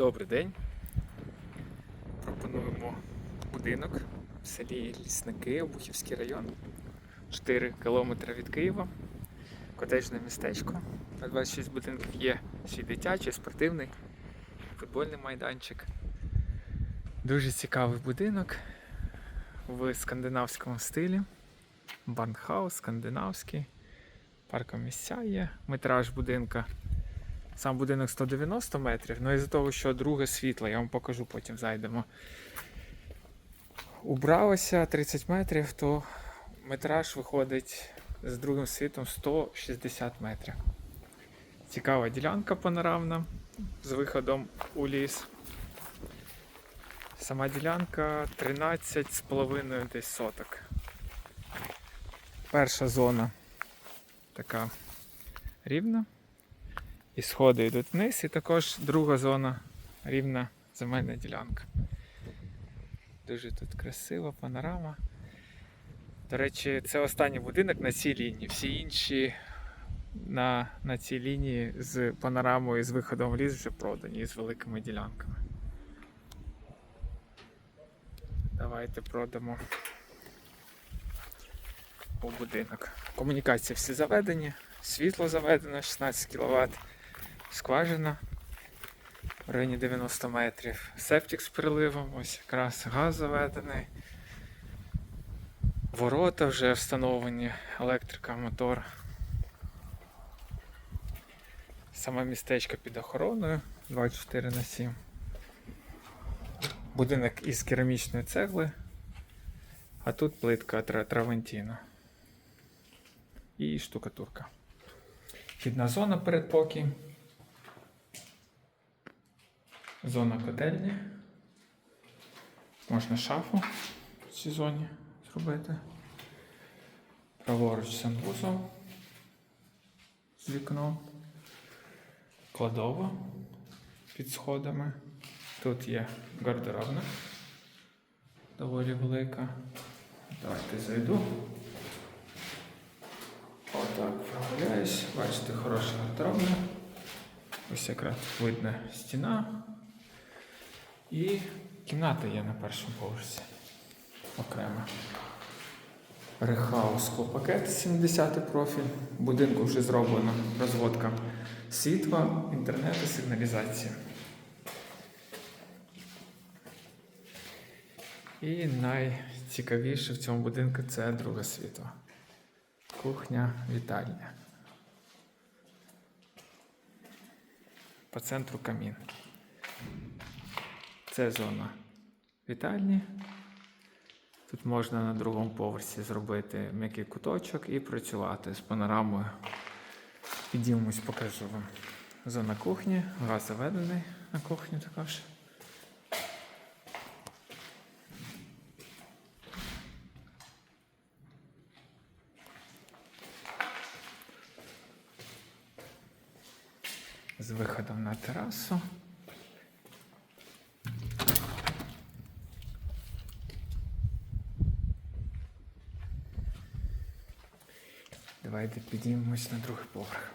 Добрий день. Пропонуємо будинок в селі Лісники, Обухівський район. 4 кілометри від Києва. Котеджне містечко. На 26 будинків є свій дитячий, спортивний, футбольний майданчик. Дуже цікавий будинок в скандинавському стилі. Барнхаус, скандинавський. Парком місця є. Метраж будинка Сам будинок 190 метрів, але із-за того, що друге світло, я вам покажу, потім зайдемо. Убралося 30 метрів, то метраж виходить з другим світом 160 метрів. Цікава ділянка панорамна з виходом у ліс. Сама ділянка 13,5 десь соток. Перша зона така рівна. І сходи йдуть вниз, і також друга зона рівна земельна ділянка. Дуже тут красива панорама. До речі, це останній будинок на цій лінії. Всі інші на, на цій лінії з панорамою з виходом в ліс вже продані з великими ділянками. Давайте продамо у будинок. Комунікації всі заведені, світло заведено 16 кВт скважина в районі 90 метрів. Септик з приливом, ось якраз газ заведений. Ворота вже встановлені, електрика, мотор. Саме містечко під охороною 24 на 7. Будинок із керамічної цегли, а тут плитка Тра- Травентіно і штукатурка. Вхідна зона передпокій. Зона котельні. Можна шафу в цій зоні зробити. Праворуч санвузол з вікном. Кладова під сходами. Тут є гардеробна. Доволі велика. Давайте зайду. Отак прогуляюсь. Бачите, хороша гардеробна. Ось якраз видно стіна. І кімната є на першому поверсі. Окремо. Рехаус склопакет 70 профіль. В будинку вже зроблена розводка світла, інтернету, сигналізація. І найцікавіше в цьому будинку це друге світло. Кухня, вітальня. По центру камін. Це зона вітальні. Тут можна на другому поверсі зробити м'який куточок і працювати з панорамою. Підіймусь, покажу вам. Зона кухні, газ заведений на кухню також. З виходом на терасу. Давайте підіймемось на другий поверх.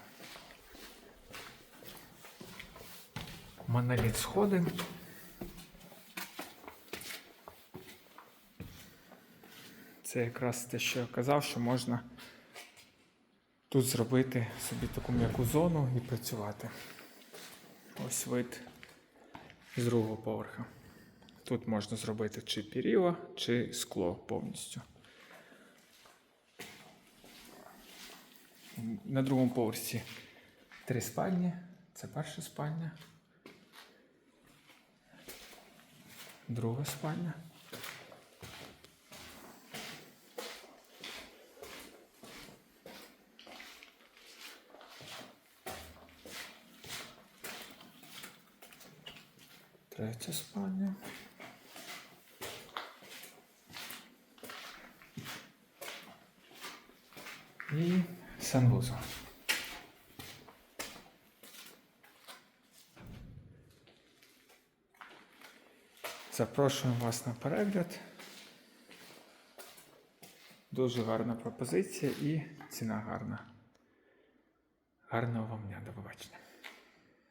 Моноліт сходи. Це якраз те, що я казав, що можна тут зробити собі таку м'яку зону і працювати. Ось вид з другого поверха. Тут можна зробити чи піріла, чи скло повністю. На другому поверсі три спальні. Це перша спальня. Друга спальня. Третя спальня. І санвузол. Запрошуємо вас на перегляд. Дуже гарна пропозиція і ціна гарна. Гарного вам дня, до побачення.